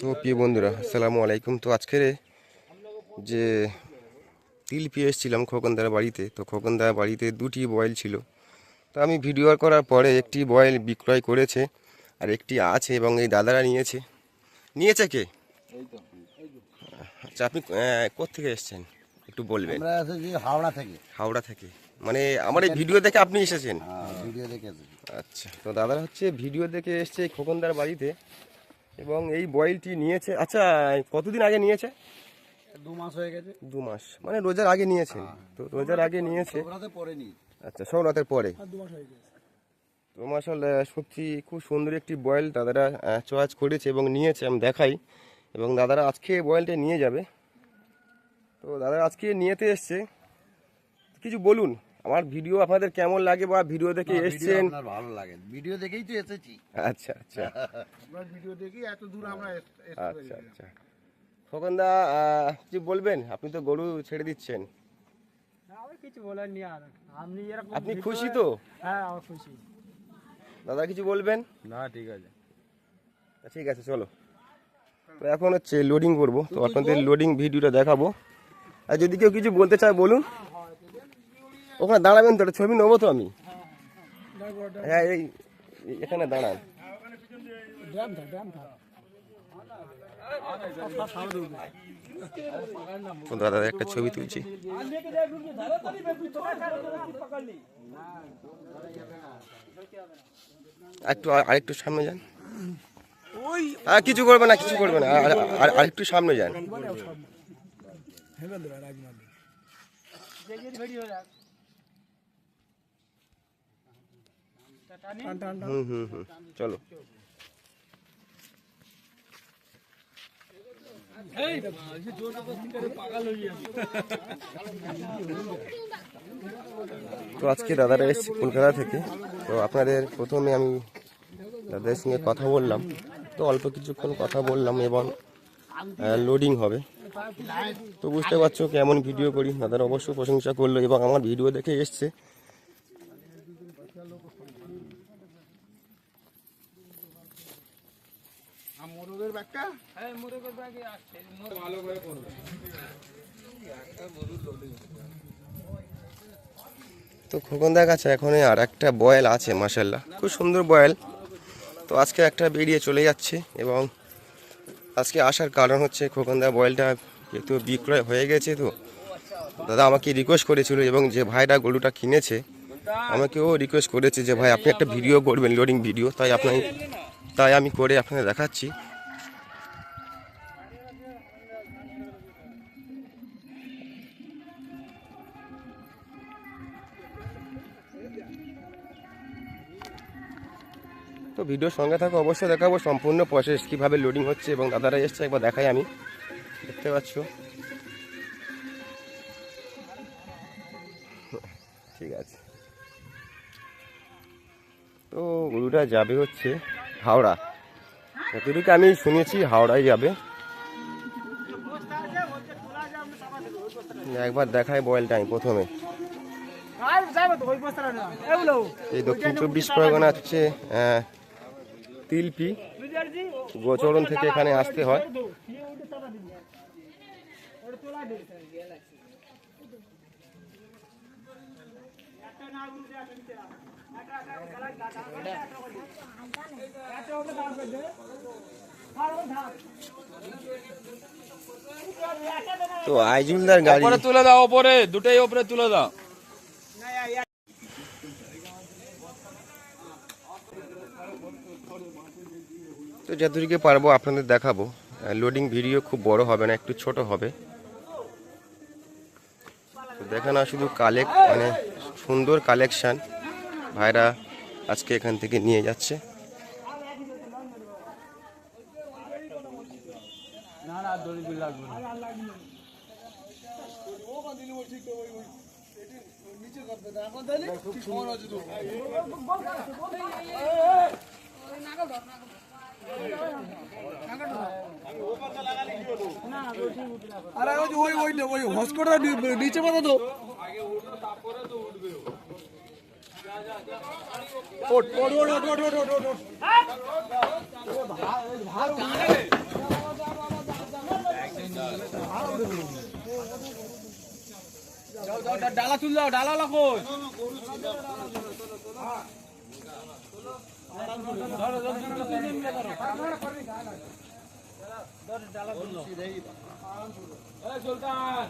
তো প্রিয় বন্ধুরা আসসালামু আলাইকুম। তো আজকের যে তিল পেয়ে এসেছিলাম খোকনদার বাড়িতে তো খোকনদার বাড়িতে দুটি বয়েল ছিল। তো আমি ভিডিও করার পরে একটি বয়েল বিক্রয় করেছে আর একটি আছে এবং এই দাদারা নিয়েছে। নিয়েছে কে? আচ্ছা আপনি আহ, কোত্থেকে এসেছেন? একটু বলবেন। হাওড়া থেকে। হাওড়া থেকে। মানে আমার এই ভিডিও দেখে আপনি এসেছেন? হ্যাঁ, ভিডিও দেখে আচ্ছা তো দাদারা হচ্ছে ভিডিও দেখে এসছে খোকনদার বাড়িতে। এবং এই বয়েলটি নিয়েছে আচ্ছা কতদিন আগে নিয়েছে? দু মাস হয়ে গেছে। দু মাস মানে রোজার আগে নিয়েছে। তো রোজার আগে নিয়েছে। আচ্ছা সৌরাতের পরে। তো মাসাল সত্যি খুব সুন্দর একটি বয়েল দাদারা চয়েস করেছে এবং নিয়েছে আমি দেখাই। এবং দাদারা আজকে বয়েলটা নিয়ে যাবে। তো দাদারা আজকে নিয়েতে এসছে। কিছু বলুন। আমার ভিডিও আপনাদের কেমন লাগে বা ভিডিও দেখে এসছেন? ভালো লাগে। ভিডিও দেখেই তো এসেছি। আচ্ছা আচ্ছা। ভিডিও দেখি এত দূর আমরা আচ্ছা আচ্ছা। খোকনদা কিছু বলবেন? আপনি তো গরু ছেড়ে দিচ্ছেন। কিছু বলার নি আর। আপনি এরকম আপনি খুশি তো? হ্যাঁ আমি খুশি। দাদা কিছু বলবেন? না ঠিক আছে। ঠিক আছে চলো। তো এখন হচ্ছে লোডিং করব। তো আপনাদের লোডিং ভিডিওটা দেখাবো। আর যদি কেউ কিছু বলতে চায় বলুন। ওখানে দাঁড়াবেন তো ছবি নেব তো আমি। হ্যাঁ এই এই- এখানে দাঁড়ান। দাদা একটা ছবি তুলছি। একটু আর- আরেকটু সামনে যান। আর কিছু করবে না কিছু করবে না। আর- আর- আর- আরেকটু সামনে যান। চলো। তো আজকে দাদারা এসছে কলকাতা থেকে তো আপনাদের প্রথমে আমি দাদাদের সঙ্গে কথা বললাম। তো অল্প কিছুক্ষণ কথা বললাম এবং লোডিং হবে। তো বুঝতে পারছ কেমন ভিডিও করি দাদারা অবশ্যই প্রশংসা করল এবং আমার ভিডিও দেখে এসছে। হ্যাঁ মোরগের ব্যাগে আসছে। তো খোকনদার কাছে এখন আর একটা বয়েল আছে মাসাল্লাহ খুব সুন্দর বয়েল। তো আজকে একটা বেরিয়ে চলে যাচ্ছে এবং আজকে আসার কারণ হচ্ছে খোকনদার বয়েলটা যেহেতু বিক্রয় হয়ে গেছে তো দাদা আমাকে রিকোয়েস্ট করেছিল এবং যে ভাইটা গরুটা কিনেছে আমাকেও রিকোয়েস্ট করেছে যে ভাই আপনি একটা ভিডিও করবেন লোডিং ভিডিও তাই আপনার তাই আমি করে আপনাকে দেখাচ্ছি। তো ভিডিওর সঙ্গে থাকো অবশ্যই দেখাবো সম্পূর্ণ প্রসেস কীভাবে লোডিং হচ্ছে এবং দাদারা এসছে একবার দেখাই আমি। দেখতে পাচ্ছ? ঠিক আছে। তো গরুটা যাবে হচ্ছে হাওড়া। যতটুকু আমি শুনেছি হাওড়ায় যাবে। একবার দেখাই বয়েলটা আমি প্রথমে। এই দক্ষিণ চব্বিশ পরগনা হচ্ছে আহ, তিলপি। গোচরণ থেকে এখানে আসতে হয়। তো আইজুলদার গাড়ি। তুলে দাও ওপরে। দুটোই ওপরে তুলে দাও। তো যতটুকু পারব আপনাদের দেখাবো। লোডিং ভিডিও খুব বড় হবে না, একটু ছোট হবে। দেখে না শুধু কালেক্ট মানে সুন্দর কালেকশন ভাইরা আজকে এখান থেকে নিয়ে যাচ্ছে। না আরে ওই ওই ওই ওই হসকটা নিচে পাতা তো। ওট ওট ওট ওট ওট ওট ওট ওট ডালা চুল যাও ডালা লাখো ধরো ধরো। সুলতান